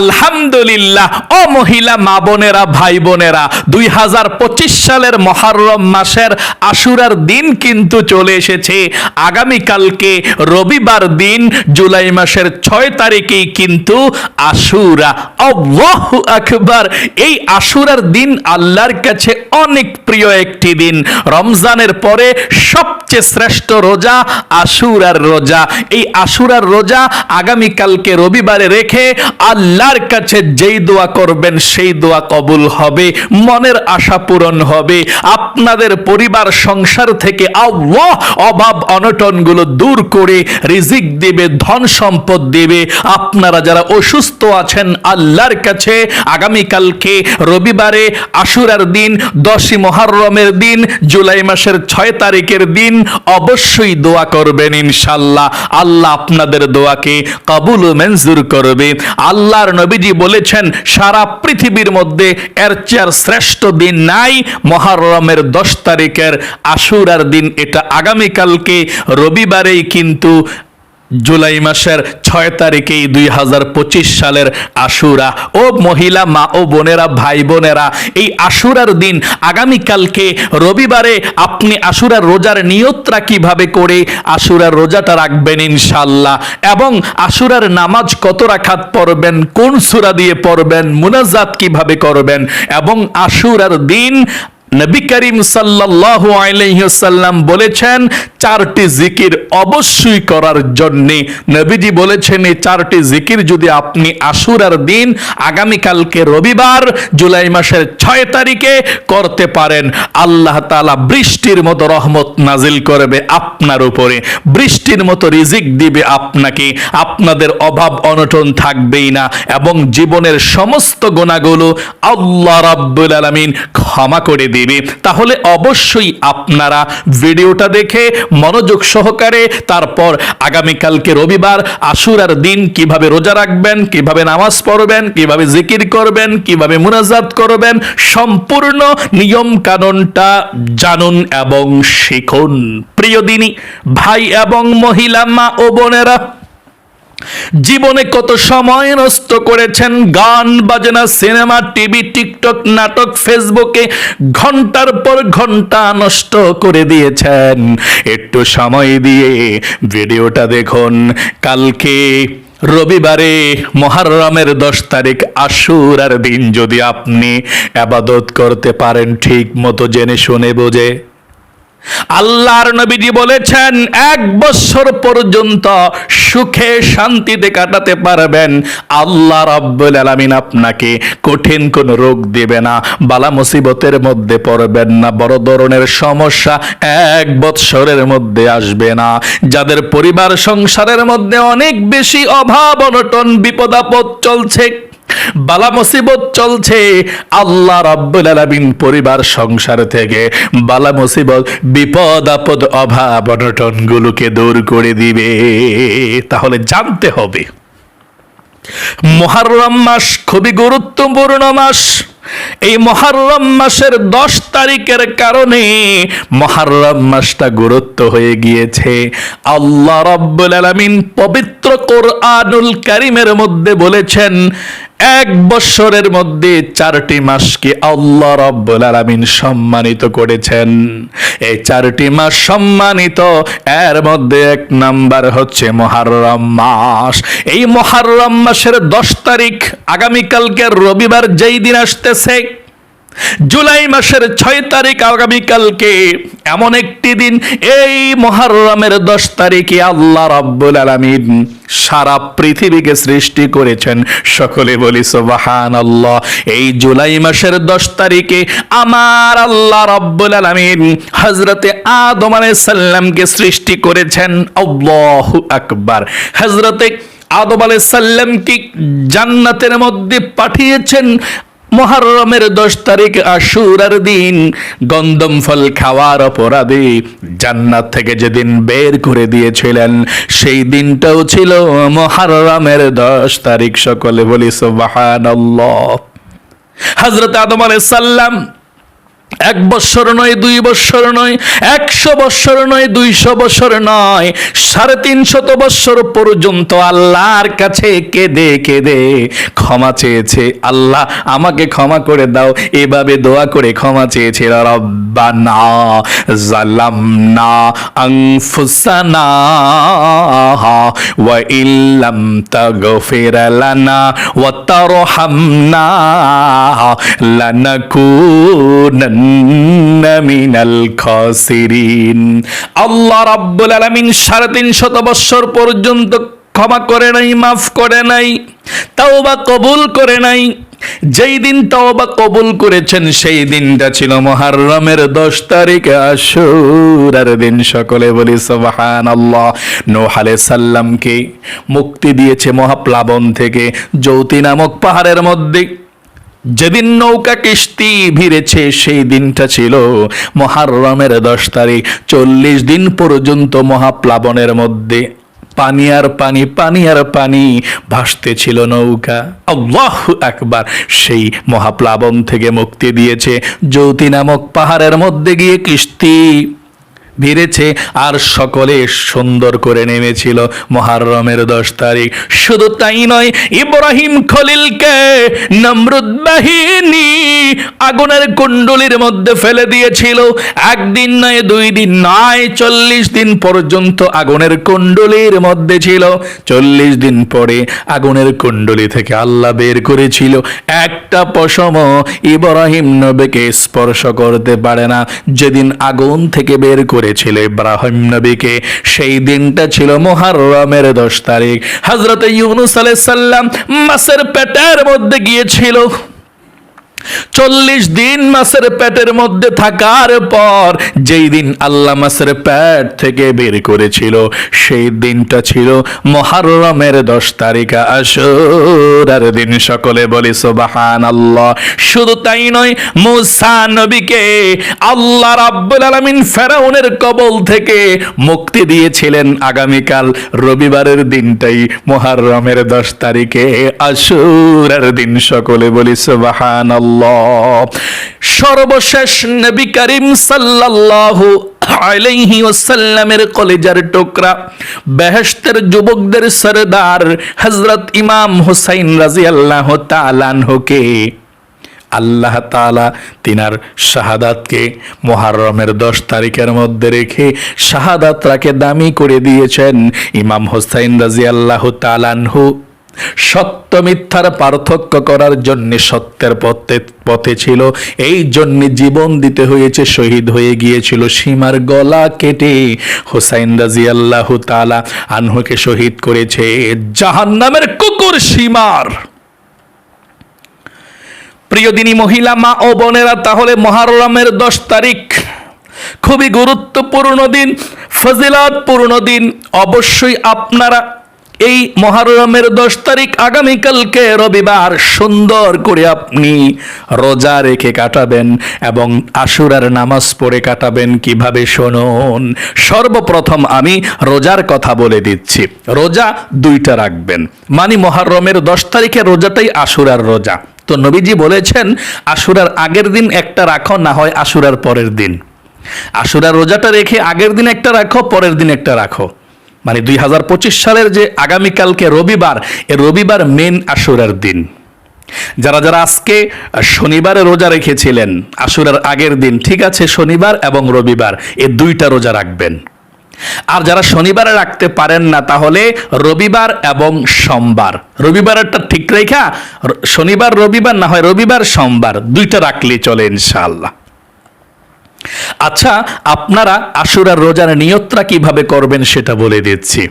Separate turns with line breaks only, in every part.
আলহামদুলিল্লাহ, ও মহিলা, মা বোনেরা, ভাই বোনেরা, দুই হাজার পঁচিশ সালের মহারম মাসের আশুরার দিন কিন্তু চলে এসেছে। আগামীকালকে রবিবার দিন, জুলাই মাসের ছয় তারিখেই কিন্তু আশুরা। আল্লাহু আকবার, এই আশুরার দিন আল্লাহর কাছে অনেক প্রিয় একটি দিন। রমজানের পরে সবচেয়ে শ্রেষ্ঠ রোজা আশুরার রোজা। এই আশুরার রোজা আগামীকালকে রবিবারে রেখে আল্লাহর কাছে যেই দোয়া করবেন, সেই দোয়া কবুল হবে, মনের আশা পূরণ হবে। আপনাদের পরিবার, সংসার থেকে আল্লাহ অভাব অনটনগুলো দূর করে রিজিক দেবে, ধন সম্পদ দেবে। আপনারা যারা অসুস্থ আছেন, আল্লাহর কাছে আগামীকালকে রবিবারে আশুরার দিন, দশই মহারমের দিন, জুলাই মাসের ছয় তারিখের দিন অবশ্যই দোয়া করবেন ইনশাল্লাহ আল্লাহ আপনাদের দোয়াকে কবুল মঞ্জুর করবে। আল্লাহর নবীজি বলেছেন, সারা পৃথিবীর মধ্যে এর চেয়ার শ্রেষ্ঠ দিন নাই, মহারমের দশ তারিখের আশুরার দিন। এটা আগামীকালকে, রবিবারেই কিন্তু জুলাই মাসের ছয় তারিখেই দুই হাজার পঁচিশ সালের আশুরা। ও মহিলা মা ও বোনেরা, ভাই বোনেরা, এই আশুরার দিন আগামীকালকে রবিবারে আপনি আশুরার রোজার নিয়তরা কীভাবে করে আশুরার রোজাটা রাখবেন ইনশাল্লাহ এবং আশুরার নামাজ কত রাখাত পড়বেন? কোন সুরা দিয়ে পড়বেন? মুনাজাত কীভাবে করবেন? এবং আশুরার দিন নবী করিম সাল্লাল্লাহু আলাইহি সাল্লাম বলেছেন, চারটি জিকির অবশ্যই করার জন্য। নবীজি বলেছেন, এই চারটি জিকির যদি আপনি আশুরার দিন, আগামীকালকে রবিবার, জুলাই মাসের ছয় তারিখে করতে পারেন। আল্লাহ তাআলা বৃষ্টির মতো রহমত নাজিল করবে আপনার উপরে। বৃষ্টির মতো রিজিক দিবে আপনাকে। আপনাদের অভাব অনটন থাকবেই না এবং জীবনের সমস্ত গোনাগুলো আল্লাহ রাব্বুল আলামিন ক্ষমা করে দিবে তাহলে অবশ্যই আপনারা ভিডিওটা দেখে মনোযোগ সহকারে তারপর আগামীকালকে রবিবার আশুরার দিন কীভাবে রোজা রাখবেন, কীভাবে নামাজ পড়বেন, কীভাবে জিকির করবেন, কীভাবে মুনাজাত করবেন, সম্পূর্ণ নিয়ম কানুনটা জানুন এবং শিখুন। প্রিয় দিনী, ভাই এবং মহিলা, মা ও বোনেরা জীবনে কত সময় নষ্ট করেছেন? গান, বাজনা, সিনেমা, টিভি, টিকটক, নাটক, ফেসবুকে ঘণ্টার পর ঘণ্টা নষ্ট করে দিয়েছেন। একটু সময় দিয়ে ভিডিওটা দেখুন। কালকে রবিবারে মহারমের দশ তারিখ, আশুরার দিন যদি আপনি আবাদত করতে পারেন, ঠিক মতো জেনে শুনে বোঝে। আল্লাহর নবীজি বলেছেন, এক বছর পর্যন্ত সুখে শান্তিতে কাটাতে পারবেন। আল্লাহ রাব্বুল আলামিন আপনাকে কঠিন কোন রোগ দেবে না, বালা মুসিবতের মধ্যে পড়বেন না, বড় ধরনের সমস্যা এক বৎসরের মধ্যে আসবে না। যাদের পরিবার সংসারের মধ্যে অনেক বেশি অভাব, অনটন বিপদ আপদ চলছে বালা মুসিবত চলছে। আল্লাহ রাব্বুল আলামিন পরিবার, সংসার থেকে বালা মুসিবত, বিপদ, আপদ, অভাব অনটন গুলোকে দূর করে দিবে। তাহলে জানতে হবে মহারম মাস খুবই গুরুত্বপূর্ণ মাস। এই মহারম মাসের দশ তারিখের কারণে মহারম মাসটা গুরুত্ব হয়ে গিয়েছে। আল্লাহ রাব্বুল আলামিন পবিত্র কোরআনুল কারিমের মধ্যে বলেছেন এক বছরের মধ্যে চারটি মাসকে আল্লাহ রব্বুল আলামিন সম্মানিত করেছেন। এই চারটি মাস সম্মানিত, এর মধ্যে এক নাম্বার হচ্ছে মহারম মাস। এই মহারম মাসের দশ তারিখ আগামীকালকে রবিবার যেই দিন আসতেছে জুলাই মাসের ছয় তারিখ আগামীকালকে এমন একটি দিন এই মহারমের দশ তারিখে আল্লাহ রাব্বুল আলামিন সারা পৃথিবীকে সৃষ্টি করেছেন। সকলে বলি সুবাহান আল্লাহ এই জুলাই মাসের দশ তারিখে আমার আল্লাহ রাব্বুল আলামিন হজরতে আদম আলাইহিস সাল্লামকে সৃষ্টি করেছেন। আল্লাহু আকবার। হজরতে আদম আলাইহিস সাল্লামকে জান্নাতের মধ্যে পাঠিয়েছেন। মহারমের দশ তারিখ আশুরার দিন। গন্দম ফল খাওয়ার অপরাধে জান্নাত থেকে যেদিন বের করে দিয়েছিলেন, সেই দিনটাও ছিল মহারমের দশ তারিখ। সকলে বলি বাহান হজরত আদম আলাই সাল্লাম এক বৎসর নয়, দুই বৎসর নয়, একশো বৎসর নয়, দুইশো বৎসর নয়, সাড়ে তিনশত বৎসর পর্যন্ত আল্লাহর কাছে কেঁদে কেঁদে ক্ষমা চেয়েছে আল্লাহ, আমাকে ক্ষমা করে দাও, এভাবে দোয়া করে ক্ষমা চেয়েছে, রব্বানা জালামনা আনফুসানা ওয়া ইল্লাম তাগফির লানা ওয়া তারহামনা লানাকুনান্না মিনাল খাসিরিন আল্লাহ রাব্বুল আলামিন সাড়ে তিনশত বৎসর পর্যন্ত ক্ষমা করে নাই, মাফ করে নাই, তাওবা কবুল করে নাই। যেই দিন তওবা কবুল করেছেন, সেই দিনটা ছিল মুহররমের দশ তারিখ আশুরার দিন। সকলে বলি, সুবহানাল্লাহ। নূহ আলাইহিস সালামকে মুক্তি দিয়েছে মহাপ্লাবন থেকে জ্যোতি নামক পাহাড়ের মধ্যে। যেদিন নৌকা কিস্তি ভিড়েছে, সেই দিনটা ছিল মহারমের দশ তারিখ। চল্লিশ দিন পর্যন্ত মহাপ্লাবনের মধ্যে পানি আর পানি পানি আর পানি ভাসতে ছিল নৌকা। আল্লাহ একবার সেই মহাপ্লাবন থেকে মুক্তি দিয়েছে। জ্যোতি নামক পাহাড়ের মধ্যে গিয়ে কিস্তি ভিড়েছে আর সকলে সুন্দর করে নেমেছিল মহারমের দশ তারিখ। শুধু তাই নয়, ইব্রাহিম খলিলকে নমরুদ বাহিনী আগুনের কুণ্ডলির মধ্যে ফেলে দিয়েছিল। একদিন নয়, দুই দিন নয়, চল্লিশ দিন পর্যন্ত আগুনের কুণ্ডলির মধ্যে ছিল। চল্লিশ দিন পরে আগুনের কুণ্ডলি থেকে আল্লাহ বের করেছিল। একটা পশম ইব্রাহিম নবীকে স্পর্শ করতে পারে না। যেদিন আগুন থেকে বের করেছিল ইব্রাহিম নবীকে। সেই দিনটা ছিল মোহারমের দশ তারিখ। হজরত ইউনুস আলাইসাল্লাম মাসের পেটের মধ্যে গিয়েছিল। চল্লিশ দিন মাসের পেটের মধ্যে থাকার পর, যেই দিন আল্লাহ মাসের পেট থেকে বের করেছিল, সেই দিনটা ছিল মহারমের দশ তারিখা আসরার দিন। সকলে বলি সোবাহান আল্লাহ শুধু তাই নয়, মুসা নবীকে আল্লাহ রাব্বুল আলামিন ফেরাউনের কবল থেকে মুক্তি দিয়েছিলেন আগামীকাল রবিবারের দিনটাই মহারমের দশ তারিখে আসুরার দিন। সকলে বলি সোবাহান সর্বশেষ নবী করিম সাল্লাল্লাহু আলাইহি ওয়াসাল্লামের কলেজার টুকরা, বেহেশতের যুবকদের সরদার হযরত ইমাম হুসাইন রাদিয়াল্লাহু তাআলা আনহুকে। আল্লাহ তালা তিনার শাহাদাতকে মোহারমের দশ তারিখের মধ্যে রেখে শাহাদাতরাকে দামি করে দিয়েছেন ইমাম হোসাইন রাজি আল্লাহ তালানহু সত্য মিথ্যার পার্থক্য করার জন্য সত্যের পথে পথে ছিল। এই জন্য জীবন দিতে হয়েছে, শহীদ হয়ে গিয়েছিল সীমার গলা কেটে। হোসাইন রাজি তালা আনহুকে শহীদ করেছে জাহান্নামের কুকুর সীমার। প্রিয় দিনী মহিলা, মা ও বোনেরা, তাহলে মহারমের দশ তারিখ খুবই গুরুত্বপূর্ণ দিন, ফজিলাতপূর্ণ দিন। অবশ্যই আপনারা এই মহারমের দশ তারিখ আগামীকালকে রবিবার সুন্দর করে আপনি রোজা রেখে কাটাবেন এবং আশুরার নামাজ পড়ে কাটাবেন কীভাবে শুনুন? সর্বপ্রথম আমি রোজার কথা বলে দিচ্ছি। রোজা দুইটা রাখবেন। মানে মহারমের দশ তারিখে রোজাটাই আশুরার রোজা। তো নবীজি বলেছেন, আশুরার আগের দিন একটা রাখো, না হয় আশুরার পরের দিন। আশুরার রোজাটা রেখে আগের দিন একটা রাখো, পরের দিন একটা রাখো। মানে দুই হাজার পঁচিশ সালের যে আগামীকালকে রবিবার, এ রবিবার মেন আশুরার দিন। যারা যারা আজকে শনিবারে রোজা রেখেছিলেন আশুরার আগের দিন, ঠিক আছে, শনিবার এবং রবিবার, এ দুইটা রোজা রাখবেন। আর যারা শনিবারে রাখতে পারেন না, তাহলে রবিবার এবং সোমবার। রবিবারটা ঠিক রেখা, শনিবার, রবিবার না হয় রবিবার, সোমবার, দুইটা রাখলে চলে ইনশাআল্লাহ। আচ্ছা আপনারা আশুরার রোজার নিয়তটা কীভাবে করবেন সেটা বলে দিচ্ছি।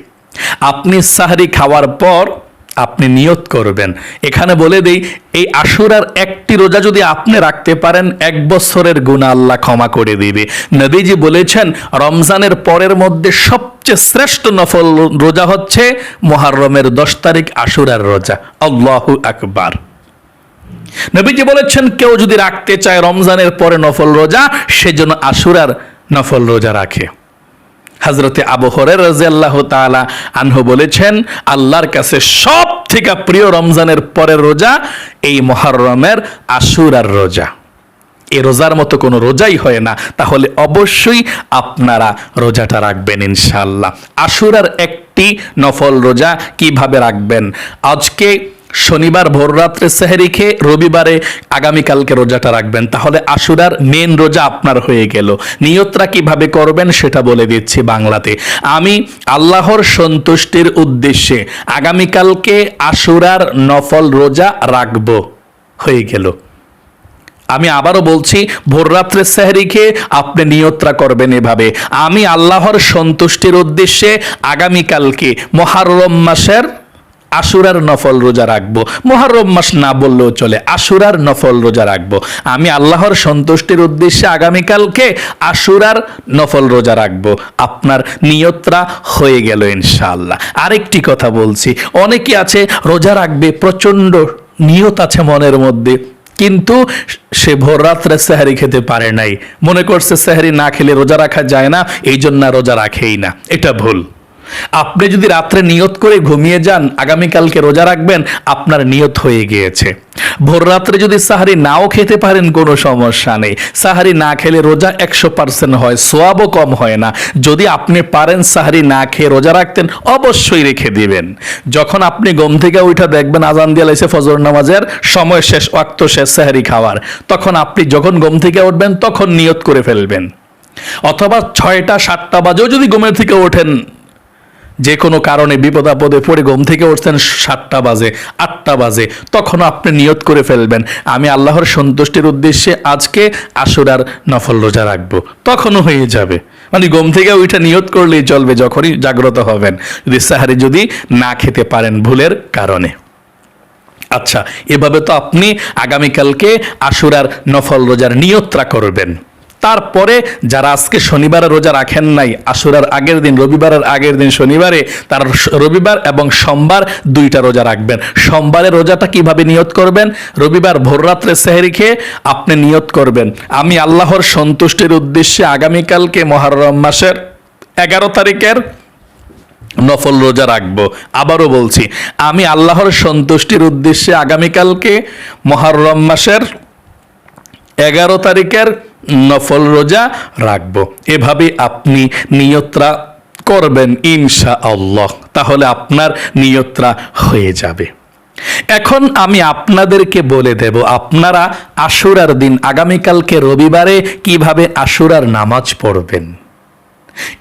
আপনি সাহারি খাওয়ার পর আপনি নিয়ত করবেন। এখানে বলে দেই, এই আশুরার একটি রোজা যদি আপনি রাখতে পারেন, এক বছরের গুণা আল্লাহ ক্ষমা করে দিবে। নদীজি বলেছেন, রমজানের পরের মধ্যে সবচেয়ে শ্রেষ্ঠ নফল রোজা হচ্ছে মহারমের দশ তারিখ আশুরার রোজা। আল্লাহু আকবার। নবীজি বলেছেন, কেউ যদি রাখতে চায় রমজানের পরে নফল রোজা সেজন্য আশুরার নফল রোজা রাখে। হজরতে আবু হরের রাজিয়াল্লাহ তাআলা আনহু বলেছেন, আল্লাহর কাছে সব থেকে প্রিয় রমজানের পরের রোজা এই মহরমের আশুরার রোজা। এ রোজার মতো কোনো রোজাই হয় না। তাহলে অবশ্যই আপনারা রোজাটা রাখবেন ইনশাল্লাহ আশুরার একটি নফল রোজা কীভাবে রাখবেন? আজকে শনিবার ভোররাত্রে সেহেরি খেয়ে রবিবারে আগামীকালকে রোজাটা রাখবেন। তাহলে আশুরার মেন রোজা আপনার হয়ে গেল। নিয়তরা কীভাবে করবেন সেটা বলে দিচ্ছি বাংলাতে। আমি আল্লাহর সন্তুষ্টির উদ্দেশ্যে আগামীকালকে আশুরার নফল রোজা রাখব হয়ে গেল। আমি আবারও বলছি, ভোররাত্রে সেহরি খেয়ে আপনি নিয়ত্রা করবেন এভাবে। আমি আল্লাহর সন্তুষ্টির উদ্দেশ্যে আগামীকালকে মহারম মাসের আশুরার নফল রোজা রাখব। মহারম মাস না বললেও চলে, আশুরার নফল রোজা রাখব। আমি আল্লাহর সন্তুষ্টির উদ্দেশ্যে আগামীকালকে আশুরার নফল রোজা রাখব। আপনার নিয়তরা হয়ে গেল ইনশাআল্লাহ। আরেকটি কথা বলছি, অনেকে আছে রোজা রাখবে, প্রচণ্ড নিয়ত আছে মনের মধ্যে, কিন্তু সে ভোর রাত্রে সেহারি খেতে পারে নাই। মনে করছে সেহারি না খেলে রোজা রাখা যায় না এই জন্য রোজা রাখেই না। এটা ভুল। আপনি যদি রাত্রে নিয়ত করে ঘুমিয়ে যান, আগামীকালকে রোজা রাখবেন, আপনার নিয়ত হয়ে গিয়েছে। ভোর রাত্রে যদি সাহারি নাও খেতে পারেন, কোনো সমস্যা নেই। সাহারি না খেলে রোজা একশো পার্সেন্ট হয়, সোয়াবও কম হয় না। যদি আপনি পারেন সাহারি না খেয়ে রোজা রাখতেন, অবশ্যই রেখে দিবেন। যখন আপনি গম থেকে উঠে দেখবেন আজান দিয়ে লাইছে ফজর নামাজের সময় শেষ, ওয়াক্ত শেষ সাহারি খাওয়ার, তখন আপনি যখন গম থেকে উঠবেন, তখন নিয়ত করে ফেলবেন। অথবা ছয়টা, সাতটা বাজেও যদি গমের থেকে ওঠেন যে কোনো কারণে বিপদ আপদে পড়ে ঘুম থেকে উঠছেন সাতটা বাজে, আটটা বাজে, তখন আপনি নিয়ত করে ফেলবেন। আমি আল্লাহর সন্তুষ্টির উদ্দেশ্যে আজকে আশুরার নফল রোজা রাখব। তখনও হয়ে যাবে। মানে ঘুম থেকে ওইটা নিয়ত করলেই চলবে, যখনই জাগ্রত হবেন। যদি সাহারি যদি না খেতে পারেন ভুলের কারণে। আচ্ছা এভাবে তো আপনি আগামীকালকে আশুরার নফল রোজার নিয়ত্রা করবেন। তারপরে যারা আজকে শনিবারে রোজা রাখেন নাই আশুরার আগের দিন, রবিবারের আগের দিন শনিবারে, তার রবিবার এবং সোমবার দুইটা রোজা রাখবেন। সোমবারে রোজাটা কীভাবে নিয়ত করবেন? রবিবার ভোররাত্রে সেহেরি খেয়ে আপনি নিয়ত করবেন। আমি আল্লাহর সন্তুষ্টির উদ্দেশ্যে আগামীকালকে মহরম মাসের এগারো তারিখের নফল রোজা রাখব। আবারও বলছি, আমি আল্লাহর সন্তুষ্টির উদ্দেশ্যে আগামীকালকে মহরম মাসের এগারো তারিখের নফল রোজা রাখব। এভাবে আপনি নিয়ত্রা করবেন ইনশা আল্লাহ তাহলে আপনার নিয়ত্রা হয়ে যাবে। এখন আমি আপনাদেরকে বলে দেব, আপনারা আশুরার দিন, আগামীকালকে রবিবারে কীভাবে আশুরার নামাজ পড়বেন?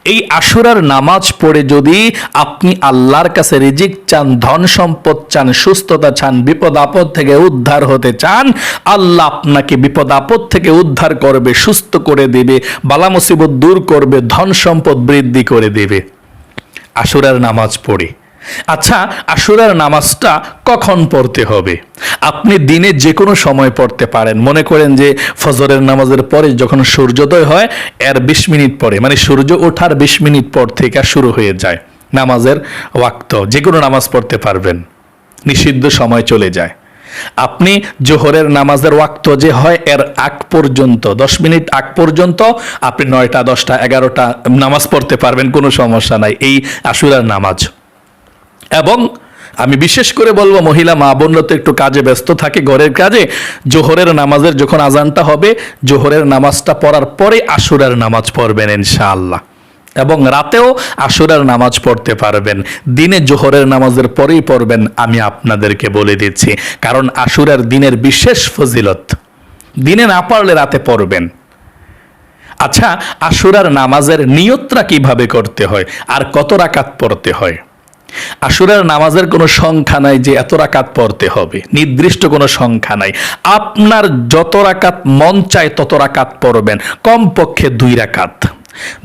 এই আশুরার নামাজ পড়ে যদি আপনি আল্লাহর কাছে রিজিক চান, ধন সম্পদ চান, সুস্থতা চান, বিপদ আপদ থেকে উদ্ধার হতে চান, আল্লাহ আপনাকে বিপদ আপদ থেকে উদ্ধার করবে, সুস্থ করে দেবে, বালা মুসিবত দূর করবে, ধন সম্পদ বৃদ্ধি করে দেবে। আশুরার নামাজ পড়ে। আচ্ছা আশুরার নামাজটা কখন পড়তে হবে? আপনি দিনে যে কোনো সময় পড়তে পারেন। মনে করেন যে ফজরের নামাজের পরে যখন সূর্যোদয় হয়, এর বিশ মিনিট পরে মানে সূর্য ওঠার বিশ মিনিট পর থেকে শুরু হয়ে যায় নামাজের ওয়াক্ত। যে কোনো নামাজ পড়তে পারবেন। নিষিদ্ধ সময় চলে যায়। আপনি জোহরের নামাজের ওয়াক্ত যে হয়, এর আগ পর্যন্ত, দশ মিনিট আগ পর্যন্ত, আপনি নয়টা, দশটা, এগারোটা নামাজ পড়তে পারবেন, কোনো সমস্যা নাই। এই আশুরার নামাজ। এবং আমি বিশেষ করে বলব, মহিলা, মা বোনরা তো একটু কাজে ব্যস্ত থাকে ঘরের কাজে। জোহরের নামাজের যখন আজানটা হবে, জোহরের নামাজটা পড়ার পরে আশুরার নামাজ পড়বেন ইনশাআল্লাহ। এবং রাতেও আশুরার নামাজ পড়তে পারবেন। দিনে জোহরের নামাজের পরেই পড়বেন, আমি আপনাদেরকে বলে দিচ্ছি। কারণ আশুরার দিনের বিশেষ ফজিলত, দিনে না পারলে রাতে পড়বেন। আচ্ছা আশুরার নামাজের নিয়ত্রা কীভাবে করতে হয়? আর কত রাকাত পড়তে হয়? আশুরার নামাজের কোনো সংখ্যা নাই যে এত রাকাত পড়তে হবে। নির্দিষ্ট কোনো সংখ্যা নাই। আপনার যত রাকাত মন চায় তত রাকাত পড়বেন। কমপক্ষে দুই রাকাত।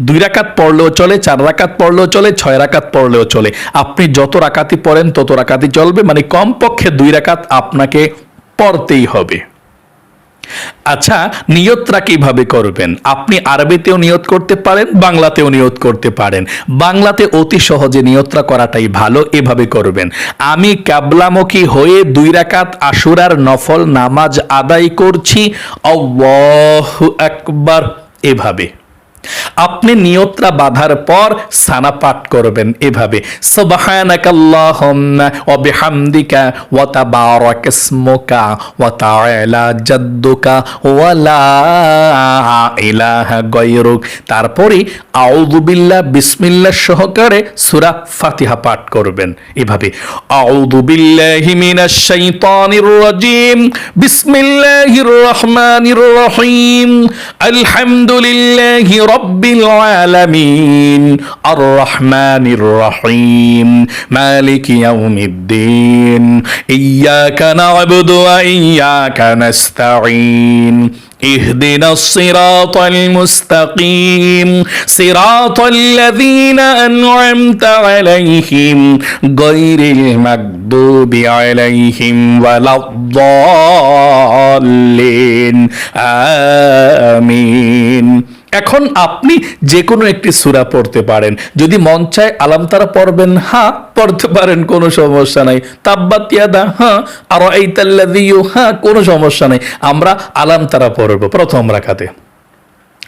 দুই রাকাত পড়লেও চলে, চার রাকাত পড়লেও চলে, ছয় রাকাত পড়লেও চলে। আপনি যত রাকাতি পড়েন তত রাকাতি চলবে। মানে কমপক্ষে দুই রাকাত আপনাকে পড়তেই হবে। আচ্ছা নিয়তরা কীভাবে করবেন? আপনি আরবিতেও নিয়ত করতে পারেন, বাংলাতেও নিয়ত করতে পারেন। বাংলাতে অতি সহজে নিয়তরা করাটাই ভালো, এভাবে করবেন। আমি ক্যাবলামুখী হয়ে দুই রাকাত আশুরার নফল নামাজ আদায় করছি, আল্লাহু একবার এভাবে। আপনি নিয়তটা বাঁধার পর সানা পাঠ করবেন এভাবে। তারপরে আউযু সহকারে সূরা ফাতিহা পাঠ করবেন এভাবে। আউযু বিসমিল্লাহির রাব্বিল আলামিন আর রহমানির রহিম মালিকি ইয়াউমিদ্দিন ইয়াকা না'বুদু ওয়া ইয়াকা নাস্তাঈন اهدنا الصراط المستقيم صراط الذين أنعمت عليهم غير المغضوب عليهم ولا الضالين آمين এখন আপনি যে কোনো একটি সুরা পড়তে পারেন। যদি মন চায় আলাম তারা পড়বেন হ্যাঁ পড়তে পারেন, কোনো সমস্যা নাই। তাব্বাতিয়াদা হ্যাঁ আর এই তাল্লাদিও হ্যাঁ কোনো সমস্যা নাই। আমরা আলাম তারা পড়ব প্রথম রাখাতে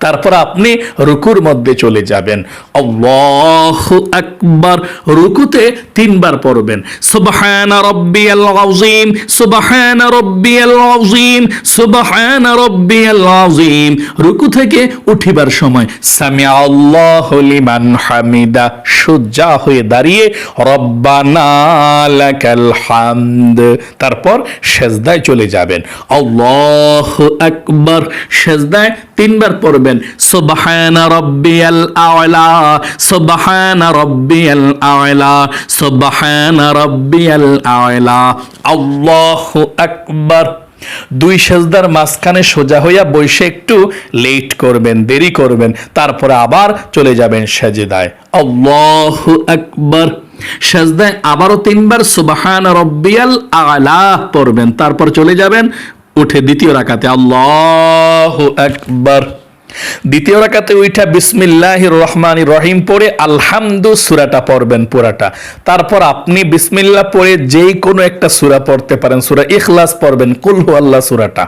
তারপর আপনি রুকুর মধ্যে চলে যাবেন। আল্লাহ আকবার। রুকুতে তিনবার পড়বেন। আযীম আযীম আযীম। রুকু থেকে উঠিবার সময় সামি আল্লাহু লিমান হামিদা হয়ে দাঁড়িয়ে রব্বানা লাকাল হামদ। তারপর সেজদায় চলে যাবেন। আল্লাহ আকবার। সেজদায় তিনবার পড়বেন। সুবহানা রব্বিয়াল আ'লা, সুবহানা রব্বিয়াল আ'লা, সুবহানা রব্বিয়াল আ'লা। আল্লাহু আকবার। দুই সেজদার মাঝখানে সোজা হইয়া বসে একটু লেট করবেন, দেরি করবেন, তারপরে আবার চলে যাবেন সেজদায়। আল্লাহু আকবার। সেজদায় আবারও তিনবার সুবহান রব্বিয়াল আলা পড়বেন, তারপর চলে যাবেন উঠে দ্বিতীয় রাকাতে। আল্লাহ আকবার। দ্বিতীয় রাকাতে উইঠা বিসমিল্লাহ রহমান রহিম পড়ে আলহামদু সুরাটা পড়বেন পুরাটা। তারপর আপনি বিসমিল্লা পড়ে যেই কোনো একটা সুরা পড়তে পারেন। সুরা ইখলাস পড়বেন কুলহু আল্লাহ সুরাটা।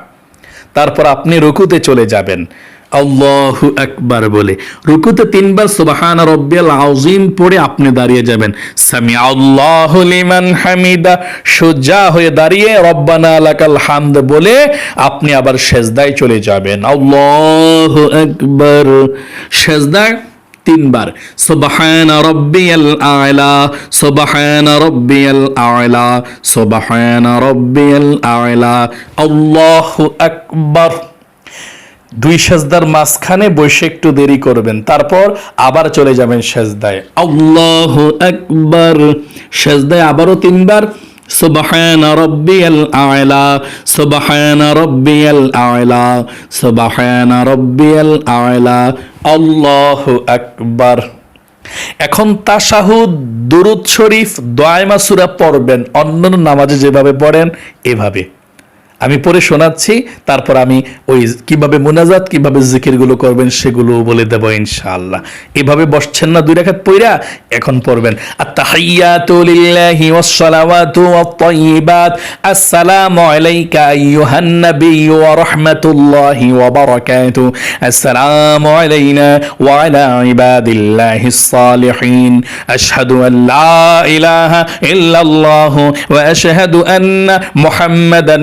তারপর আপনি রুকুতে চলে যাবেন। আল্লাহু আকবার বলে। রুকুতে তিনবার সুবহান রব্বিয়াল আযীম পড়ে আপনি দাঁড়িয়ে যাবেন। সামি আল্লাহু লিমান হামিদা, সোজা হয়ে দাঁড়িয়ে রব্বানা লাকাল হামদ বলে আপনি আবার সেজদায় চলে যাবেন। আল্লাহু আকবার। সেজদায় তিনবার। সুবহান রব্বিয়াল আ'লা, সুবহান রব্বিয়াল আ'লা, সুবহান রব্বিয়াল আ'লা। আল্লাহু আকবার। দুই সেজদার মাঝখানে বসে একটু দেরি করবেন তারপর আবার চলে যাবেন সেজদায়। আল্লাহ একবার সেজদায় আবারও তিনবার সুবহান রব্বিয়াল আ'লা সুবহান রব্বিয়াল আ'লা সুবহান রব্বিয়াল আ'লা। আল্লাহু আকবার। এখন তাশাহুদ দুরুদ শরীফ দোয়াইমা সূরা পড়বেন অন্যান্য নামাজে যেভাবে পড়েন এভাবে। আমি পরে শোনাচ্ছি, তারপর আমি ওই কীভাবে মুনাজাত, কীভাবে জিকিরগুলো করবেন সেগুলো বলে দেবো ইনশাআল্লাহ। এভাবে বসছেন না দুই রাকাত পইরা, এখন পড়বেন, আত্তাহিয়াতু লিল্লাহি ওয়াস সালাওয়াতু ওয়াত তাইয়িবাত আসসালামু আলাইকা আইয়ুহান ওয়া রাহমাতুল্লাহি ওয়া বারাকাতুহু আসসালামু আলাইনা ওয়া আলা ইবাদিল্লাহিস সালিহিন আশহাদু আন লা ইলাহা ইল্লাল্লাহু ওয়া আশহাদু আন্না মুহাম্মাদান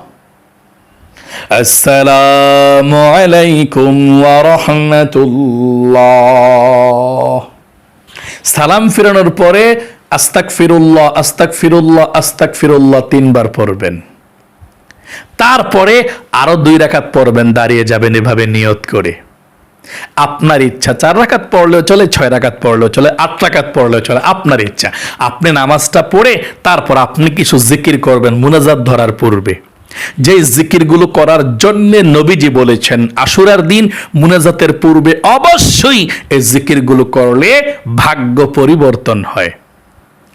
আসসালামু আলাইকুম ওয়া রাহমাতুল্লাহ। সালাম ফিরানোর পরে আস্তাক ফিরুল্লাহ আস্তাক ফিরুল্লাহ আস্তাক ফিরুল্লাহ তিনবার পড়বেন। তারপরে আরও দুই রাখাত পড়বেন, দাঁড়িয়ে যাবেন এভাবে নিয়ত করে। আপনার ইচ্ছা, চার রাকাত পড়লেও চলে, ছয় রাকাত পড়লেও চলে, আট রাকাত পড়লেও চলে, আপনার ইচ্ছা। আপনি নামাজটা পড়ে, তারপর আপনি কিছু জিকির করবেন, মুনাজাত ধরার পূর্বে। যে জিকিরগুলো করার জন্য নবীজি বলেছেন, আশুরার দিন মুনাজাতের পূর্বে অবশ্যই এই জিকিরগুলো করলে ভাগ্য পরিবর্তন হয়।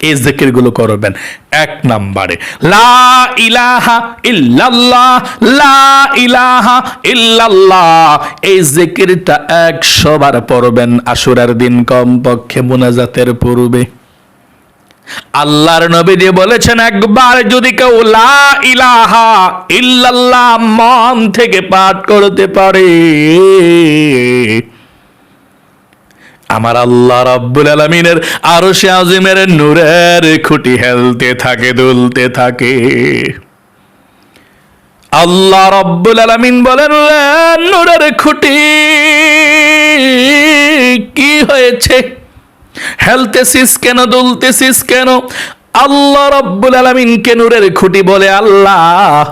এই জিকিরগুলো করবেন এক নাম্বারে। লা ইলাহা ইল্লাল্লাহ, লা ইলাহা ইল্লাল্লাহ। এই জিকিরটা একশো বার পড়বেন আশুরার দিন কমপক্ষে মুনাজাতের পূর্বে। আল্লাহর নবী দিয়ে বলেছেন, একবার যদি কেউ ইলাহা ইল্লাল্লাহ মন থেকে পাঠ করতে পারে, আমার আল্লাহ রাব্বুল আলামিনের আরও সে আজিমের নূরের খুঁটি হেলতে থাকে, দুলতে থাকে। আল্লাহ রব্বুল আলামিন বলেন, "রে নূরের খুঁটি, কি হয়েছে? হেলতেছিস কেন, দুলতেছিস কেন? আল্লাহ রব্বুল আলামিনকে নূরের খুঁটি বলে, আল্লাহ,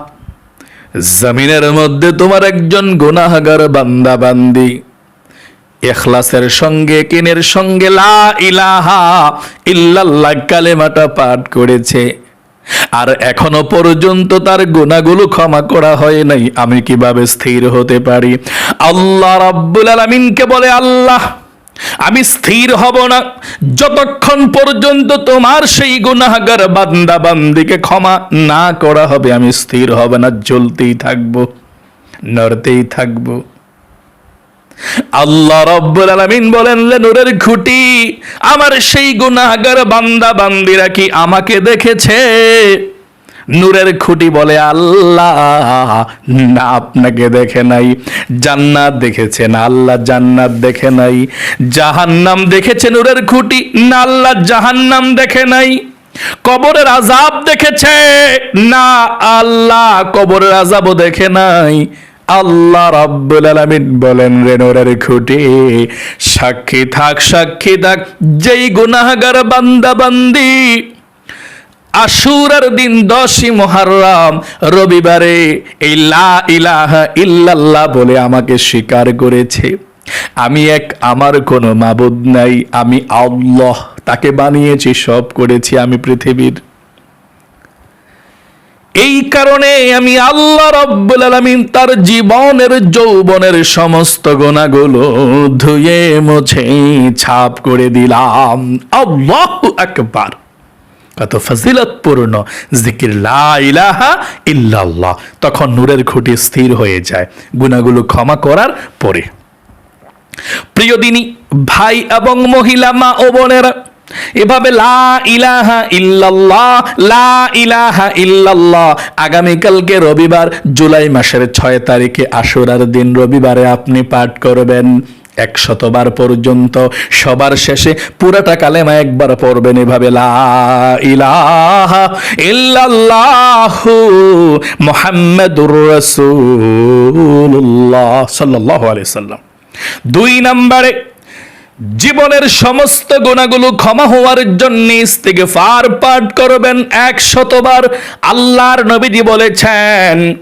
জমিনের মধ্যে তোমার একজন গুনাহগার বান্দা বান্দি। এখলাসের সঙ্গে, কিনের সঙ্গে লা ইলাহা ইল্লাল্লাহ কালেমাটা পাঠ করেছে। আর এখনও পর্যন্ত তার গুণাগুলো ক্ষমা করা হয় নাই। আমি কীভাবে স্থির হতে পারি? আল্লাহ রাব্বুল আলামিনকে বলে, আল্লাহ আমি স্থির হব না। যতক্ষণ পর্যন্ত তোমার সেই গুনাহগার বান্দা বান্দিকে ক্ষমা না করা হবে, আমি স্থির হব না, জ্বলতেই থাকব, নড়তেই থাকব। আল্লাহ রব্বুল আলামিন বলেন নূরের খুঁটি, আমার সেই গুনাহগার বান্দা বান্দিরা কি আমাকে দেখেছে? নূরের খুঁটি বলে, আল্লাহ, না আপনাকে দেখে নাই। জান্নাত দেখেছেন, আল্লাহ জান্নাত দেখে নাই। জাহান্নাম দেখেছে নূরের খুঁটি, না আল্লাহ জাহান্নাম দেখে নাই। কবরের আজাব দেখেছে, না আল্লাহ কবরের আজাবও দেখে নাই। আল্লাহ রাব্বুল আলামিন বলেন, রে নূরের খুঁটি, সাক্ষী থাক সাক্ষী থাক। যেই গুনাহগার বান্দা বান্দি আশুরার দিন দশই মহারম রবিবারে এই লা ইলাহা ইল্লাল্লাহ বলে আমাকে স্বীকার করেছে। আমি এক, আমার কোনো মাবুদ নাই, আমি আল্লাহ, তাকে বানিয়েছি, সব করেছি আমি পৃথিবীর। এই কারণে আমি আল্লাহ রব্বুল আলামিন তার জীবনের, যৌবনের সমস্ত গোনাগুলো ধুয়ে মুছে, ছাপ করে দিলাম। আল্লাহু আকবার। কত ফজিলতপূর্ণ। জিকির ইলাহা ইল্লাল্লাহ। তখন নূরের খুঁটি স্থির হয়ে যায়। গুনাহগুলো ক্ষমা করার পরে। প্রিয় দিনী, ভাই এবং মহিলা, মা ও বোনেরা, এভাবে লা ইলাহা ইল্লাল্লাহ, লা ইলাহা ইল্লাল্লাহ, আগামীকালকে রবিবার জুলাই মাসের ছয় তারিখে আশুরার দিন রবিবারে আপনি পাঠ করবেন। একশতবার পর্যন্ত, সবার শেষে পুরাটা কালেমা একবার পড়বেন এভাবে ইল্লাল্লাহু মুহাম্মাদুর রাসূলুল্লাহ সাল্লাল্লাহু আলাইহি সাল্লাম। দুই নম্বরে, জীবনের সমস্ত গুণাগুলো ক্ষমা হওয়ার জন্য ইস্তিগফার পাঠ করবেন এক শতবার আল্লাহর নবীজি বলেছেন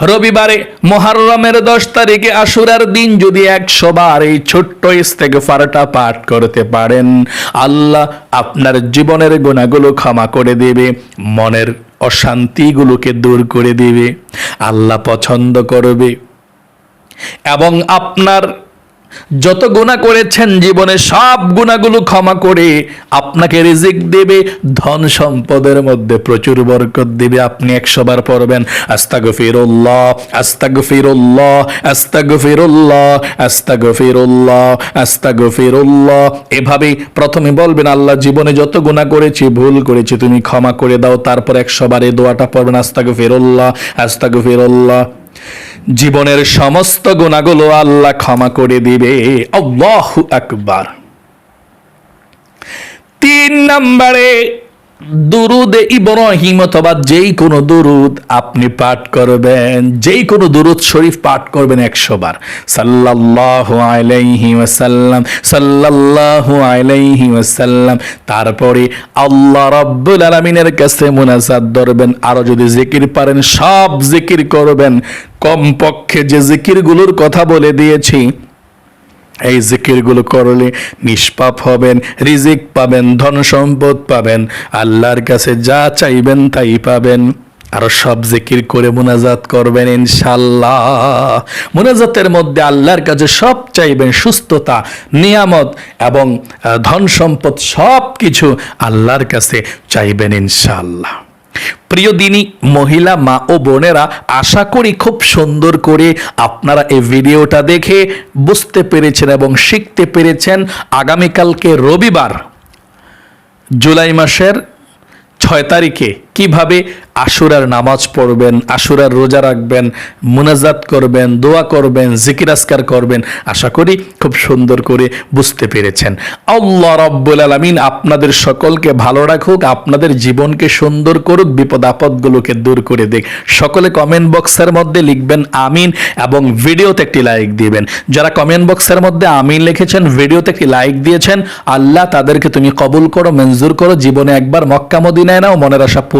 রবিবারে মহারমের দশ তারিখে আশুরার দিন যদি একশো বার এই ছোট্ট ইস্তেগফারটা পাঠ করতে পারেন, আল্লাহ আপনার জীবনের গোনাগুলো ক্ষমা করে দেবে, মনের অশান্তিগুলোকে দূর করে দেবে, আল্লাহ পছন্দ করবে এবং আপনার যত গুণা করেছেন জীবনে সব গুণাগুলো ক্ষমা করে আপনাকে রিজিক দেবে, ধন সম্পদের মধ্যে প্রচুর বরকত দিবে। আপনি একশো বার পড়বেন, আস্তাগফিরুল্লাহ আস্তাগফিরুল্লাহ আস্তাগফিরুল্লাহ আস্তাগফিরুল্লাহ আস্তাগফিরুল্লাহ। এভাবেই প্রথমে বলবেন, আল্লাহ জীবনে যত গুণা করেছি, ভুল করেছি, তুমি ক্ষমা করে দাও। তারপর একশো বার এই দোয়াটা পড়বেন, আস্তাগফিরুল্লাহ আস্তাগফিরুল্লাহ। জীবনের সমস্ত গুণাগুলো আল্লাহ ক্ষমা করে দিবে। আল্লাহু আকবার। তিন নম্বরে দুরুদে ইব্রাহিম অথবা যেই কোনো দুরুদ আপনি পাঠ করবেন, যেই কোনো দুরুদ শরীফ পাঠ করবেন একশো বার। সাল্লাল্লাহু আলাইহি ওয়াসাল্লাম, সাল্লাল্লাহু আলাইহি ওয়াসাল্লাম। তারপরে আল্লাহ রাব্বুল আলামিনের কাছে মুনাজাত ধরবেন। আরও যদি জিকির পারেন, সব জিকির করবেন। কমপক্ষে যে জিকিরগুলোর কথা বলে দিয়েছি এই জিকিরগুলো করলে নিষ্পাপ হবেন, রিজিক পাবেন, ধন সম্পদ পাবেন, আল্লাহর কাছে যা চাইবেন তাই পাবেন। আরও সব জিকির করে মোনাজাত করবেন ইনশাল্লাহ মোনাজাতের মধ্যে আল্লাহর কাছে সব চাইবেন সুস্থতা, নিয়ামত এবং ধন সম্পদ সব কিছু আল্লাহর কাছে চাইবেন ইনশাল্লাহ প্রিয় দিনী, মহিলা মা ও বোনেরা, আশা করি খুব সুন্দর করে আপনারা এই ভিডিওটা দেখে বুঝতে পেরেছেন এবং শিখতে পেরেছেন আগামীকালকে রবিবার, জুলাই মাসের ছয় তারিখে। কীভাবে আশুরার নামাজ পড়বেন, আশুরার রোজা রাখবেন, মুনাজাত করবেন, দোয়া করবেন, জিকির আসকার করবেন, আশা করি খুব সুন্দর করে বুঝতে পেরেছেন। আল্লাহ রব্বুল আলমিন আপনাদের সকলকে ভালো রাখুক, আপনাদের জীবনকে সুন্দর করুক, বিপদ আপদগুলোকে দূর করে দিক। সকলে কমেন্ট বক্সের মধ্যে লিখবেন আমিন এবং ভিডিওতে একটি লাইক দিবেন। যারা কমেন্ট বক্সের মধ্যে আমিন লিখেছেন, ভিডিওতে একটি লাইক দিয়েছেন, আল্লাহ তাদেরকে তুমি কবুল করো, মঞ্জুর করো, জীবনে একবার মক্কা মদিনায় নাও, মনের আশা